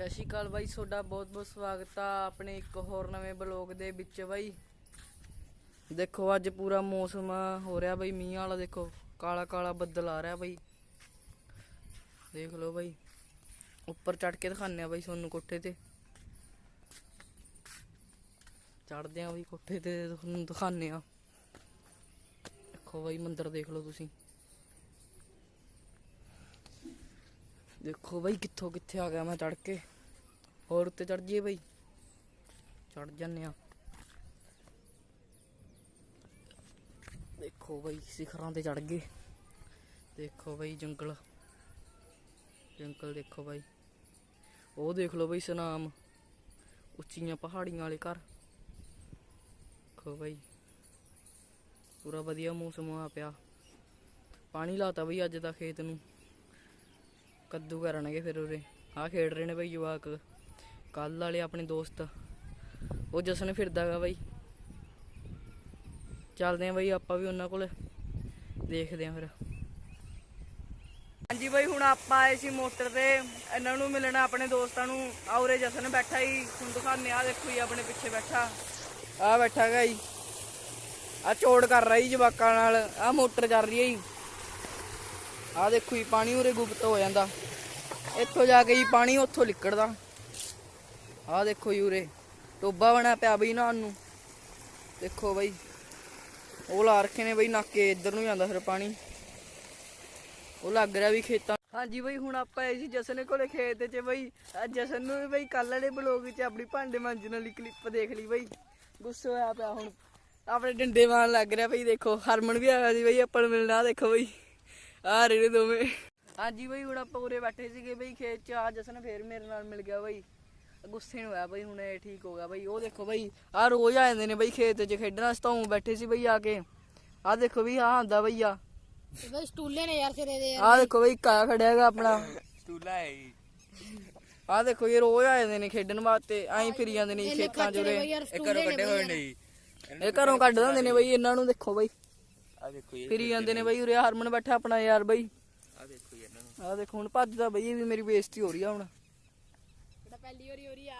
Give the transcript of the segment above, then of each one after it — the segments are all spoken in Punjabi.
ਸਤਿ ਸ਼੍ਰੀ ਅਕਾਲ ਬਾਈ, ਤੁਹਾਡਾ ਬਹੁਤ ਬਹੁਤ ਸਵਾਗਤ ਆ ਆਪਣੇ ਇੱਕ ਹੋਰ ਨਵੇਂ ਬਲੌਗ ਦੇ ਵਿੱਚ ਬਾਈ। ਦੇਖੋ, ਅੱਜ ਪੂਰਾ ਮੌਸਮ ਹੋ ਰਿਹਾ ਬਾਈ, ਮੀਂਹ ਵਾਲਾ ਦੇਖੋ, ਕਾਲਾ ਕਾਲਾ ਬੱਦਲ ਆ ਰਿਹਾ ਬਾਈ। ਦੇਖ ਲਓ ਬਾਈ, ਉੱਪਰ ਚੜ ਕੇ ਦਿਖਾਉਂਦੇ ਆ ਬਾਈ ਤੁਹਾਨੂੰ ਕੋਠੇ ਤੇ। ਚੜਦੇ ਆ ਬਾਈ ਕੋਠੇ ਤੇ, ਤੁਹਾਨੂੰ ਦਿਖਾਉਂਦੇ ਆ। ਦੇਖੋ ਬਾਈ, ਮੰਦਿਰ ਦੇਖ ਲਓ ਤੁਸੀਂ। ਦੇਖੋ ਬਾਈ ਕਿੱਥੋਂ ਕਿੱਥੇ ਆ ਗਿਆ ਮੈਂ ਚੜ ਕੇ। ਹੋਰ ਉੱਤੇ ਚੜ ਜੀਏ ਬਈ। ਚੜ ਜਾਂਦੇ ਆ ਦੇਖੋ ਬਾਈ ਸਿਖਰਾਂ ਤੇ ਚੜ ਗਏ। ਦੇਖੋ ਬਾਈ ਜੰਗਲ। ਜੰਗਲ ਦੇਖੋ ਬਾਈ। ਉਹ ਦੇਖ ਲਓ ਬਾਈ ਸਨਾਮ। ਉੱਚੀਆਂ ਪਹਾੜੀਆਂ ਵਾਲੇ ਘਰ। ਦੇਖੋ ਬਾਈ। ਪੂਰਾ ਵਧੀਆ ਮੌਸਮ ਆ ਪਿਆ। ਪਾਣੀ ਲਾਤਾ ਬਈ ਅੱਜ ਦਾ ਖੇਤ ਨੂੰ। ਕੱਦੂ ਕਰਨਗੇ ਫਿਰ ਉਰੇ। ਆ ਖੇਡ ਰਹੇ ਨੇ ਬਈ ਜਵਾਕ। ਕੱਲ ਵਾਲੇ ਆਪਣੇ ਦੋਸਤ। ਉਹ ਜਸਨ ਫਿਰਦਾਗਾ ਬਈ। ਚੱਲਦੇ ਆ ਬਈ ਆਪਾਂ ਵੀ ਉਹਨਾਂ ਕੋਲ। ਦੇਖਦੇ ਆ ਫਿਰ। ਹਾਂਜੀ ਬਈ, ਹੁਣ ਆਪਾਂ ਆਏ ਸੀ ਮੋਟਰ ਤੇ। ਇਹਨਾਂ ਨੂੰ ਮਿਲਣਾ ਆਪਣੇ ਦੋਸਤਾਂ ਨੂੰ। ਆਉਰੇ ਜਸਨ ਬੈਠਾ ਹੀ ਹੁਣ ਦਿਖਾਉਂਦੇ ਆ। ਦੇਖੋ ਜੀ, ਆਪਣੇ ਪਿੱਛੇ ਬੈਠਾ। ਆ ਬੈਠਾ ਗਾ ਜੀ। ਆ ਚੋੜ ਕਰ ਰਹੀ ਜਵਾਕਾਂ ਨਾਲ। ਆ ਮੋਟਰ ਚੱਲ ਰਹੀ ਹੈ ਜੀ। ਆ ਦੇਖੋ ਜੀ, ਪਾਣੀ ਉਰੇ ਗੁਪਤ ਹੋ ਜਾਂਦਾ। ਇੱਥੋਂ ਜਾ ਕੇ ਜੀ ਪਾਣੀ ਉੱਥੋਂ ਲਿਕੜਦਾ ਆ ਦੇਖੋ ਜੀ ਉਰੇ ਟੋਬਾ ਬਣਾ ਪਿਆ ਬਈ ਨਾ ਨੂੰ। ਦੇਖੋ ਬਈ, ਉਹ ਲਾ ਰੱਖੇ ਨੇ ਬਈ ਨਾਕੇ, ਇੱਧਰ ਨੂੰ ਜਾਂਦਾ ਫਿਰ ਪਾਣੀ। ਉਹ ਲੱਗ ਰਿਹਾ ਵੀ ਖੇਤਾਂ ਹਾਂਜੀ ਬਈ, ਹੁਣ ਆਪਾਂ ਆਏ ਸੀ ਜਸਨ ਕੋਲੇ ਖੇਤ 'ਚ ਬਈ, ਆਹ ਜਸਨ ਨੂੰ ਵੀ ਬਈ ਕੱਲ ਵਾਲੇ ਬਲੌਗ 'ਚ ਆਪਣੀ ਭਾਂਡੇ ਮਾਂਜਣ ਵਾਲੀ ਕਲਿੱਪ ਦੇਖ ਲਈ ਬਈ। ਗੁੱਸੇ ਹੋਇਆ ਪਿਆ ਹੁਣ। ਆਪਣੇ ਡੰਡੇ ਮਾਰਨ ਲੱਗ ਰਿਹਾ ਬਈ, ਦੇਖੋ, ਹਰਮਨ ਵੀ ਆਇਆ ਸੀ ਬਈ, ਆਪਾਂ ਨੂੰ ਮਿਲਣਾ। ਆਹ ਦੇਖੋ ਬਈ। ਆ ਰਹੇ ਨੇ ਦੋਵੇਂ। ਹਾਂਜੀ ਬਈ ਹੁਣ ਆਪਾਂ ਉਰੇ ਬੈਠੇ ਸੀਗੇ ਬਈ ਖੇਤ 'ਚ। ਆ ਜਸਨ ਫੇਰ ਮੇਰੇ ਨਾਲ ਮਿਲ ਗਿਆ ਬਈ। ਗੁੱਸੇ ਨੂੰ ਹੋਇਆ ਬਈ ਹੁਣ ਇਹ ਠੀਕ ਹੋ ਗਿਆ ਬਈ। ਉਹ ਦੇਖੋ ਬਈ ਆ ਰੋਜ਼ ਆ ਜਾਂਦੇ ਨੇ ਬਈ ਖੇਤ 'ਚ ਖੇਡਣ ਸਤਾਉਂ ਬੈਠੇ ਸੀ ਬਈ ਆ ਕੇ। ਆ ਦੇਖੋ ਬਈ ਆ ਆਂਦਾ ਬਈ ਆ। ਬਈ ਸਟੂਲੇ ਨੇ ਯਾਰ ਸਿਰੇ ਦੇ। ਆ ਦੇਖੋ ਬਈ ਕਾ ਖੜਿਆ ਹੈਗਾ ਆਪਣਾ। ਸਟੂਲਾ ਹੈ ਜੀ। ਆ ਦੇਖੋ ਇਹ ਰੋਜ਼ ਆ ਜਾਂਦੇ ਨੇ ਖੇਡਣ ਵਾਸਤੇ। ਐਂ ਫਿਰੀ ਜਾਂਦੇ ਨੇ ਖੇਤਾਂ 'ਚ ਉਰੇ। ਘਰੋਂ ਕੱਢੇ ਹੋਏ। ਨੇ। ਇਹ ਘਰੋਂ ਕੱਢ ਦਿੰਦੇ ਨੇ ਬਈ ਇਹਨਾਂ ਨੂੰ ਦੇਖੋ ਬਈ। ਆ ਫਿਰੀ ਜਾਂਦੇ ਨੇ ਬਈ ਉਰੇ ਹਰਮਨ ਬੈਠਾ ਆਪਣਾ ਯਾਰ ਬਈ। ਆ ਦੇਖੋ ਜੀ ਇਹਨਾਂ ਨੂੰ। ਆ ਦੇਖੋ ਹੁਣ ਭੱਜਦਾ ਬਈ ਇਹ ਵੀ ਮੇਰੀ ਬੇਇੱਜ਼ਤੀ ਹੋ ਰਹੀ ਆ ਹੁਣ। ਜਿਹੜਾ ਪਹਿਲੀ ਵਾਰੀ ਹੋ ਰਹੀ ਆ।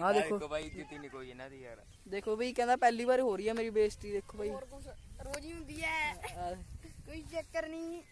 ਆ ਦੇਖੋ। ਦੇਖੋ ਬਾਈ ਜੁੱਤੀ ਨਹੀਂ ਕੋਈ ਇਹਨਾਂ ਦੀ ਯਾਰ। ਦੇਖੋ ਬਈ ਕਹਿੰਦਾ ਪਹਿਲੀ ਵਾਰ ਹੋ ਰਹੀ ਆ ਮੇਰੀ ਬੇਇੱਜ਼ਤੀ ਦੇਖੋ ਬਈ। ਹੋਰ ਕੁਛ ਰੋਜ਼ ਹੀ ਹੁੰਦੀ ਐ ਆਹ। ਕੋਈ ਚੱਕਰ ਨਹੀਂ।